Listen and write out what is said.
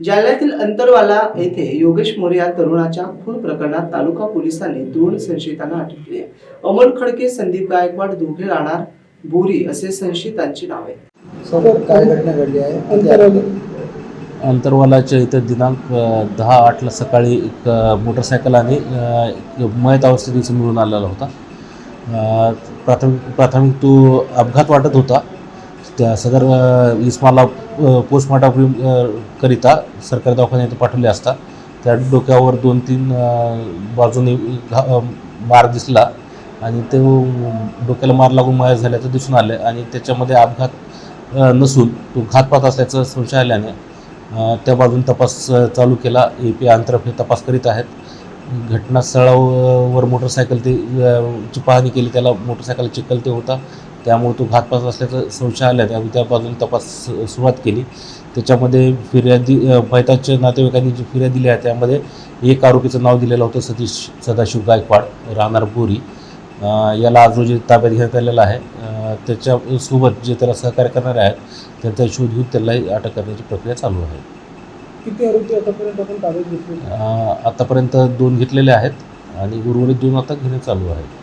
जालन्यातील अंतरवाला येथे योगेश मोरे या तरुणाच्या खून प्रकरणात तालुका पोलिसांनी दोन संशयितांना अटक केली आहे. अमोल खडके संदीप गायकवाड दोघे राहणार बोरी असे संशयितांची नावे. सर काय घटना घडली आहे? अंतरावली. अंतरवालाच्या इथं दिनांक दहा आठला सकाळी एक मोटरसायकल आणि मयत अवस्थेत मिळून आलेला होता. प्राथमिक प्राथमिक तो अपघात वाटत होता. त्या सदर इस्माला पोस्टमॉर्टम करिता सरकारी दवाखान्यात पाठवले असता. त्या डोक्यावर दोन तीन बाजूने घा मार दिसला आणि तो डोक्याला मार लागून मार झाल्याचं दिसून आलं आणि त्याच्यामध्ये अपघात नसून तो घातपात असल्याचं संशय आल्याने त्या बाजून तपास चालू केला. ए पी आंतरफ हे तपास करीत आहेत. घटनास्थळावर मोटरसायकल ते ची पाहणी केली. त्याला मोटरसायकल चिखल ते होता. त्यामुळे तो घातपात असल्याचं संशय आला त्यामुळे त्या बाजून तपास सुरुवात केली. त्याच्यामध्ये फिर्यादी मैताच्या नातेवाईकांनी जी फिर्याद दिली आहे त्यामध्ये एक आरोपीचं नाव दिलेलं होतं सतीश सदाशिव गायकवाड राहणार बोरी. याला आज रोजी ताब्यात घेण्यात आलेला आहे. त्याच्यासोबत जे त्याला सहकार्य करणारे आहेत त्यांचा शोध घेऊन त्यालाही अटक करण्याची प्रक्रिया चालू आहे. किती आरोपी आतापर्यंत आपण ताब्यात घेतले? अ, आतापर्यंत दोन घेतलेले आहेत आणि उर्वरित दोन आता घेणे चालू आहे.